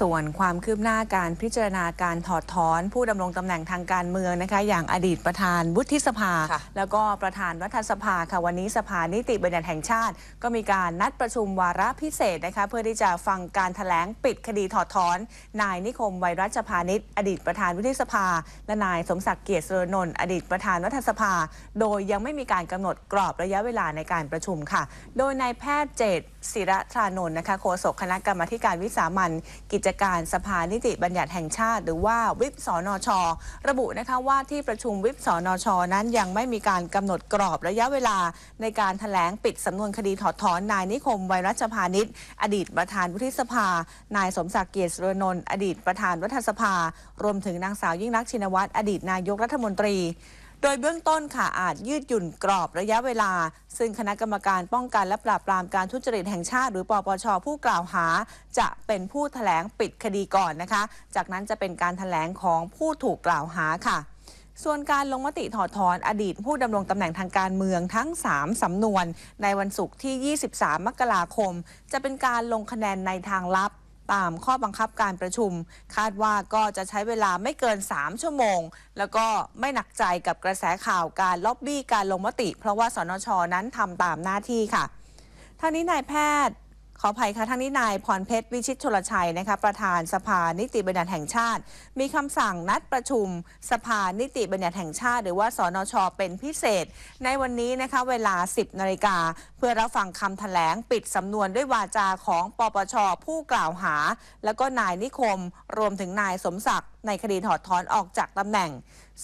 ส่วนความคืบหน้าการพิจารณาการถอดถอน ผู้ดำรงตำแหน่งทางการเมืองนะคะ อย่างอดีตประธานวุฒิสภาค่ะแล้วก็ประธานรัฐสภาค่ะวันนี้สภานิติบัญญัติแห่งชาติ ก็มีการนัดประชุมวาระพิเศษนะคะเพื่อที่จะฟังการถแถลงปิดคดีถอดถอน นายนิคมไวรัชพานิชอดีตประธานวุฒิสภา และนายสมศักดิ์เกียรติสุรนนท์อดีตประธานรัฐสภา โดยยังไม่มีการกำหนดกรอบระยะเวลาในการประชุมค่ะ โดยนายแพทย์เจตศิระทรานนท์นะคะโฆษกคณะกรรมาธิการวิสามันกิจการสภานิติบัญญัติแห่งชาติ หรือว่าวิปสนช ระบุนะคะว่าที่ประชุมวิปสนช นั้นยังไม่มีการกำหนดกรอบระยะเวลา ในการถแถลงปิดสำนวนคดีถอดถอนนายนิคมไวรัชพานิชอดีตประธานวุฒิสภา นายสมศักดิ์เกียรติรนนท์อดีตประธานรัฐสภา รวมถึงนางสาวยิ่งรักชินวัตรอดีตนายกรัฐมนตรี ดยเบื้องต้นค่ะอาจยืดหยุ่นกรอบระยะเวลา ซึ่งคณะกรรมการป้องกันและปราบปรามการทุจริตแห่งชาติ หรือปปชผู้กล่าวหา จะเป็นผู้แถลงปิดคดีก่อนนะคะ จากนั้นจะเป็นการแถลงของผู้ถูกกล่าวหาค่ะส่วนการลงมติถอดถอนอดีตผู้ดำรงตำแหน่งทางการเมืองทั้ง 3 สำนวน ในวันศุกร์ที่ 23 มกราคม จะเป็นการลงคะแนนในทางลับ ตามข้อบังคับการประชุม คาดว่าก็จะใช้เวลาไม่เกิน 3 ชั่วโมง แล้วก็ไม่หนักใจกับกระแสข่าวการล็อบบี้การลงมติ เพราะว่าสนชนั้นทำตามหน้าที่ค่ะทางนี้นายแพทย์ ขออภัยค่ะทางนี้นายพรเพชรวิชิตชลชัยนะคะประธานสภานิติบัญญัติแห่งชาติ มีคำสั่งนัดประชุมสภานิติบัญญัติแห่งชาติ หรือว่าสนชเป็นพิเศษ ในวันนี้นะคะเวลา 10นาฬิกาเพื่อรับฟังคำแถลงปิดสำนวนด้วยวาจาของปปชผู้กล่าวหา แล้วก็นายนิคม รวมถึงนายสมศักดิ์ในคดีถอดถอนออกจากตำแหน่ง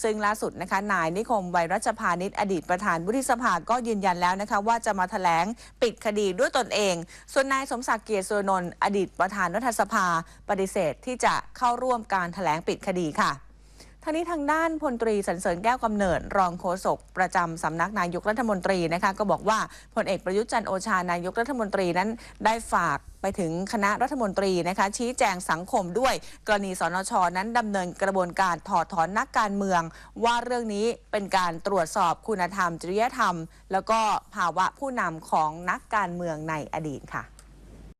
ซึ่งล่าสุดนะคะนายนิคมไวรัชพานิชอดีตประธานวุฒิสภาก็ยืนยันแล้วนะคะว่าจะมาแถลงปิดคดีด้วยตนเอง ส่วนนายสมศักดิ์เกียรติสุรนนท์อดีตประธานรัฐสภา ปฏิเสธที่จะเข้าร่วมการแถลงปิดคดีค่ะ ทางนี้ทางด้านพลตรีสันเสริญแก้วกำเนิด รองโฆษกประจำสำนักนายกรัฐมนตรีนะคะก็บอกว่าพลเอกประยุทธ์จันโอชานายกรัฐมนตรีนั้นได้ฝากไปถึงคณะรัฐมนตรีนะคะชี้แจงสังคมด้วย กรณีสนชนั้นดำเนินกระบวนการถอดถอนนักการเมือง ว่าเรื่องนี้เป็นการตรวจสอบคุณธรรม จริยธรรม แล้วก็ภาวะผู้นำของนักการเมืองในอดีตค่ะ